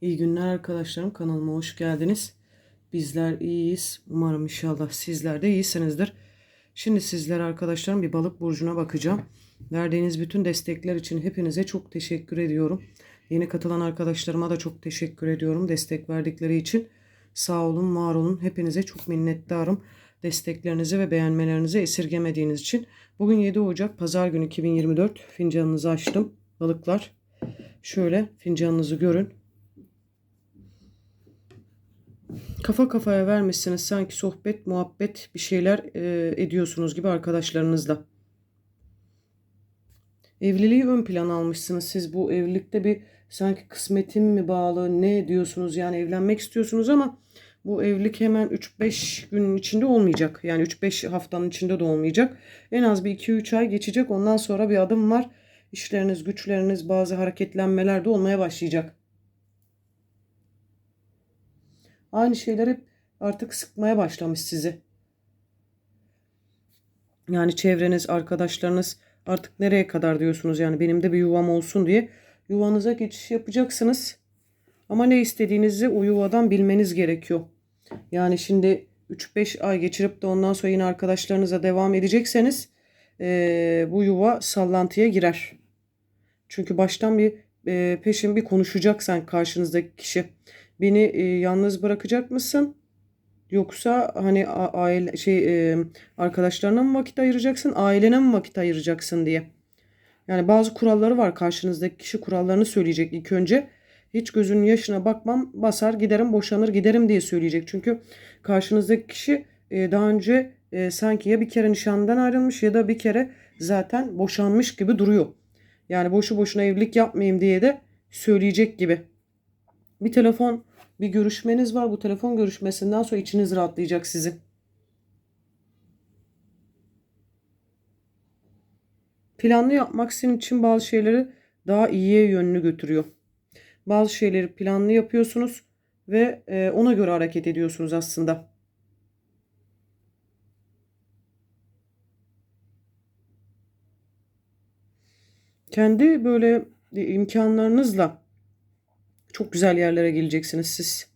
İyi günler arkadaşlarım. Kanalıma hoş geldiniz. Bizler iyiyiz. Umarım inşallah sizler de iyisinizdir. Şimdi sizler arkadaşlarım bir balık burcuna bakacağım. Verdiğiniz bütün destekler için hepinize çok teşekkür ediyorum. Yeni katılan arkadaşlarıma da çok teşekkür ediyorum destek verdikleri için. Sağ olun, var olun. Hepinize çok minnettarım. Desteklerinizi ve beğenmelerinizi esirgemediğiniz için. Bugün 7 Ocak Pazar günü 2024 fincanınızı açtım. Balıklar. Şöyle fincanınızı görün. Kafa kafaya vermişsiniz sanki sohbet, muhabbet bir şeyler e, ediyorsunuz gibi arkadaşlarınızla. Evliliği ön plan almışsınız. Siz bu evlilikte bir sanki kısmetim mi bağlı ne diyorsunuz yani evlenmek istiyorsunuz ama bu evlilik hemen 3-5 günün içinde olmayacak. Yani 3-5 haftanın içinde de olmayacak. En az bir 2-3 ay geçecek. Ondan sonra bir adım var. İşleriniz, güçleriniz, bazı hareketlenmeler de olmaya başlayacak. Aynı şeyler hep artık sıkmaya başlamış sizi. Yani çevreniz, arkadaşlarınız artık nereye kadar diyorsunuz yani benim de bir yuvam olsun diye yuvanıza geçiş yapacaksınız. Ama ne istediğinizi o yuvadan bilmeniz gerekiyor. Yani şimdi 3-5 ay geçirip de ondan sonra yine arkadaşlarınıza devam edecekseniz ee, bu yuva sallantıya girer. Çünkü baştan bir e, peşin bir konuşacak sen karşınızdaki kişi. Beni e, yalnız bırakacak mısın? Yoksa hani aile şey e, arkadaşlarına mı vakit ayıracaksın, ailene mi vakit ayıracaksın diye. Yani bazı kuralları var. Karşınızdaki kişi kurallarını söyleyecek ilk önce. Hiç gözünün yaşına bakmam, basar giderim, boşanır giderim diye söyleyecek. Çünkü karşınızdaki kişi e, daha önce e, sanki ya bir kere nişandan ayrılmış ya da bir kere zaten boşanmış gibi duruyor. Yani boşu boşuna evlilik yapmayayım diye de söyleyecek gibi. Bir telefon, bir görüşmeniz var. Bu telefon görüşmesinden sonra içiniz rahatlayacak sizin. Planlı yapmak sizin için bazı şeyleri daha iyiye yönlü götürüyor. Bazı şeyleri planlı yapıyorsunuz ve e, ona göre hareket ediyorsunuz aslında. Kendi böyle imkanlarınızla çok güzel yerlere geleceksiniz siz.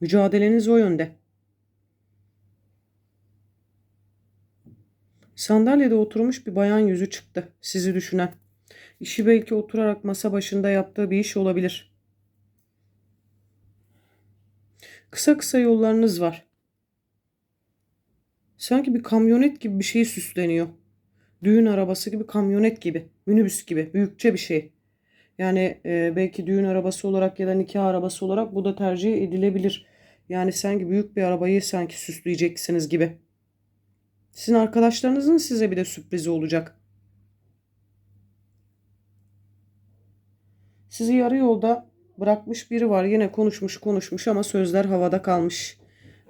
Mücadeleniz o yönde. Sandalyede oturmuş bir bayan yüzü çıktı sizi düşünen. İşi belki oturarak masa başında yaptığı bir iş olabilir. Kısa kısa yollarınız var. Sanki bir kamyonet gibi bir şey süsleniyor. Düğün arabası gibi kamyonet gibi, minibüs gibi, büyükçe bir şey. Yani e, belki düğün arabası olarak ya da nikah arabası olarak bu da tercih edilebilir. Yani sanki büyük bir arabayı sanki süsleyeceksiniz gibi. Sizin arkadaşlarınızın size bir de sürprizi olacak. Sizi yarı yolda bırakmış biri var. Yine konuşmuş konuşmuş ama sözler havada kalmış.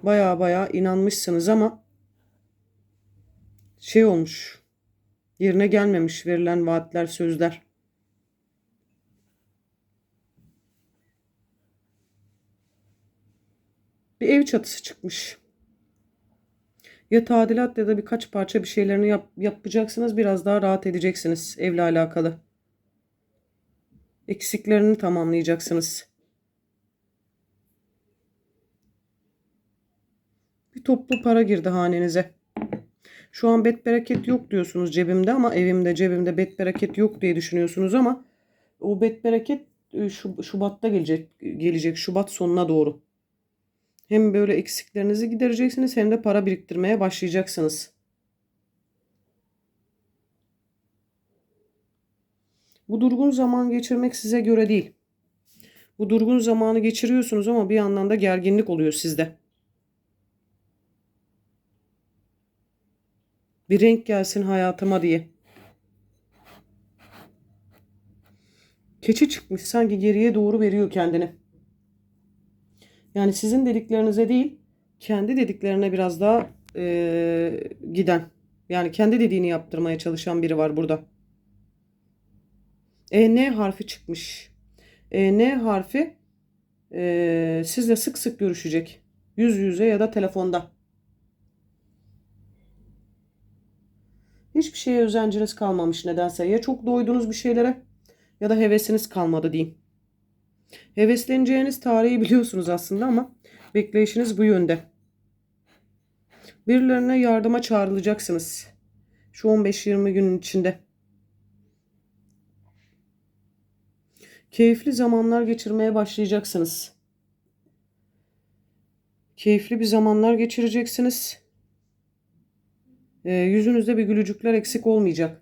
Baya baya inanmışsınız ama şey olmuş. Yerine gelmemiş verilen vaatler, sözler. Bir ev çatısı çıkmış. Ya tadilat ya da birkaç parça bir şeylerini yap, yapacaksınız. Biraz daha rahat edeceksiniz evle alakalı. Eksiklerini tamamlayacaksınız. Bir toplu para girdi hanenize. Şu an bet bereket yok diyorsunuz cebimde ama evimde cebimde bet bereket yok diye düşünüyorsunuz ama o bet bereket e, Şubat'ta gelecek gelecek Şubat sonuna doğru. Hem böyle eksiklerinizi gidereceksiniz hem de para biriktirmeye başlayacaksınız. Bu durgun zaman geçirmek size göre değil. Bu durgun zamanı geçiriyorsunuz ama bir yandan da gerginlik oluyor sizde. Bir renk gelsin hayatıma diye. Keçi çıkmış sanki geriye doğru veriyor kendini. Yani sizin dediklerinize değil, kendi dediklerine biraz daha e, giden. Yani kendi dediğini yaptırmaya çalışan biri var burada. E, N harfi çıkmış. E, N harfi e, sizle sık sık görüşecek. Yüz yüze ya da telefonda. Hiçbir şeye özenciniz kalmamış nedense. Ya çok doydunuz bir şeylere ya da hevesiniz kalmadı diyeyim. Hevesleneceğiniz tarihi biliyorsunuz aslında ama bekleyişiniz bu yönde. Birilerine yardıma çağrılacaksınız. Şu 15-20 günün içinde. Keyifli zamanlar geçirmeye başlayacaksınız. Keyifli bir zamanlar geçireceksiniz. Ee, yüzünüzde bir gülücükler eksik olmayacak.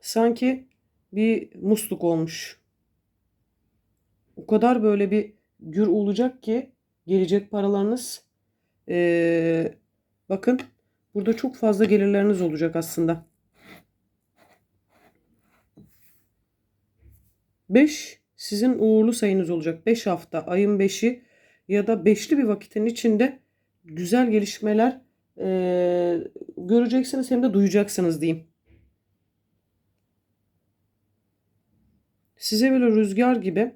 Sanki bir musluk olmuş. O kadar böyle bir gür olacak ki gelecek paralarınız. Ee, bakın burada çok fazla gelirleriniz olacak aslında. 5 sizin uğurlu sayınız olacak. 5 hafta ayın 5'i ya da 5'li bir vakitin içinde güzel gelişmeler e, göreceksiniz hem de duyacaksınız diyeyim. Size böyle rüzgar gibi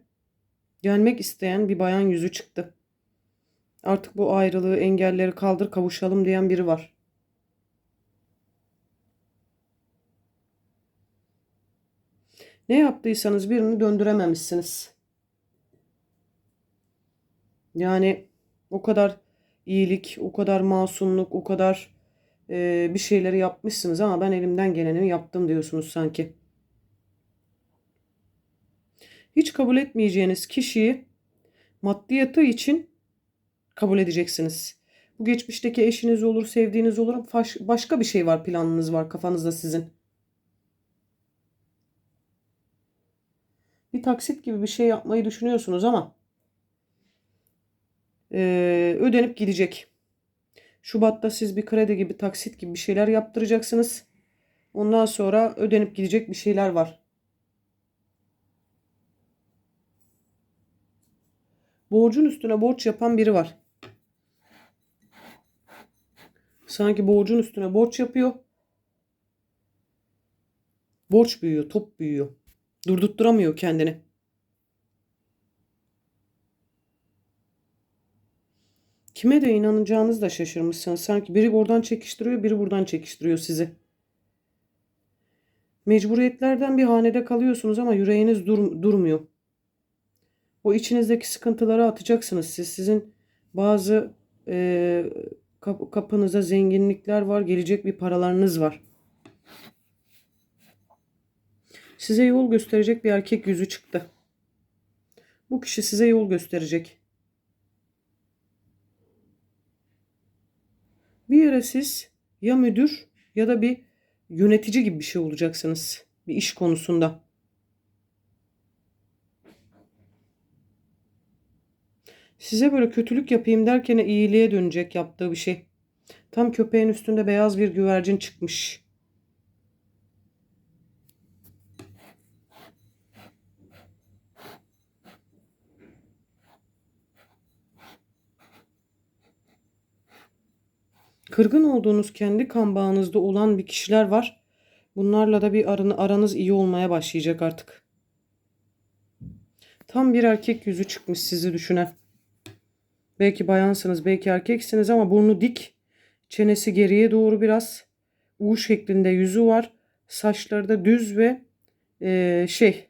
gelmek isteyen bir bayan yüzü çıktı. Artık bu ayrılığı, engelleri kaldır, kavuşalım diyen biri var. Ne yaptıysanız birini döndürememişsiniz. Yani o kadar iyilik, o kadar masumluk, o kadar e, bir şeyleri yapmışsınız ama ben elimden geleni yaptım diyorsunuz sanki. Hiç kabul etmeyeceğiniz kişiyi maddiyatı için kabul edeceksiniz. Bu geçmişteki eşiniz olur, sevdiğiniz olur, başka bir şey var, planınız var kafanızda sizin. Bir taksit gibi bir şey yapmayı düşünüyorsunuz ama e, ödenip gidecek. Şubat'ta siz bir kredi gibi, taksit gibi bir şeyler yaptıracaksınız. Ondan sonra ödenip gidecek bir şeyler var. Borcun üstüne borç yapan biri var. Sanki borcun üstüne borç yapıyor. Borç büyüyor, top büyüyor. Durdurtturamıyor kendini. Kime de inanacağınız da şaşırmışsınız. Sanki biri oradan çekiştiriyor, biri buradan çekiştiriyor sizi. Mecburiyetlerden bir hanede kalıyorsunuz ama yüreğiniz dur durmuyor. O içinizdeki sıkıntıları atacaksınız siz. Sizin bazı e, kap kapınıza zenginlikler var, gelecek bir paralarınız var. Size yol gösterecek bir erkek yüzü çıktı. Bu kişi size yol gösterecek. Bir yere siz ya müdür ya da bir yönetici gibi bir şey olacaksınız bir iş konusunda. Size böyle kötülük yapayım derken iyiliğe dönecek yaptığı bir şey. Tam köpeğin üstünde beyaz bir güvercin çıkmış. Kırgın olduğunuz kendi kan bağınızda olan bir kişiler var. Bunlarla da bir aranız iyi olmaya başlayacak artık. Tam bir erkek yüzü çıkmış sizi düşünen. Belki bayansınız, belki erkeksiniz ama burnu dik. Çenesi geriye doğru biraz. U şeklinde yüzü var. Saçları da düz ve e, şey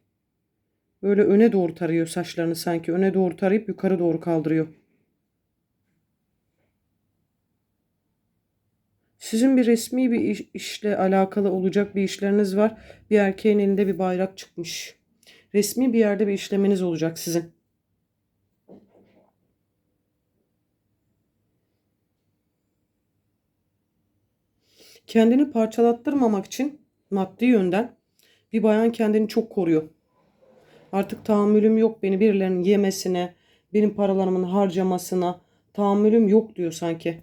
böyle öne doğru tarıyor saçlarını sanki. Öne doğru tarayıp yukarı doğru kaldırıyor. Sizin bir resmi bir iş, işle alakalı olacak bir işleriniz var. Bir erkeğin elinde bir bayrak çıkmış. Resmi bir yerde bir işlemeniz olacak sizin. Kendini parçalattırmamak için maddi yönden bir bayan kendini çok koruyor. Artık tahammülüm yok beni birilerinin yemesine, benim paralarımın harcamasına tahammülüm yok diyor sanki.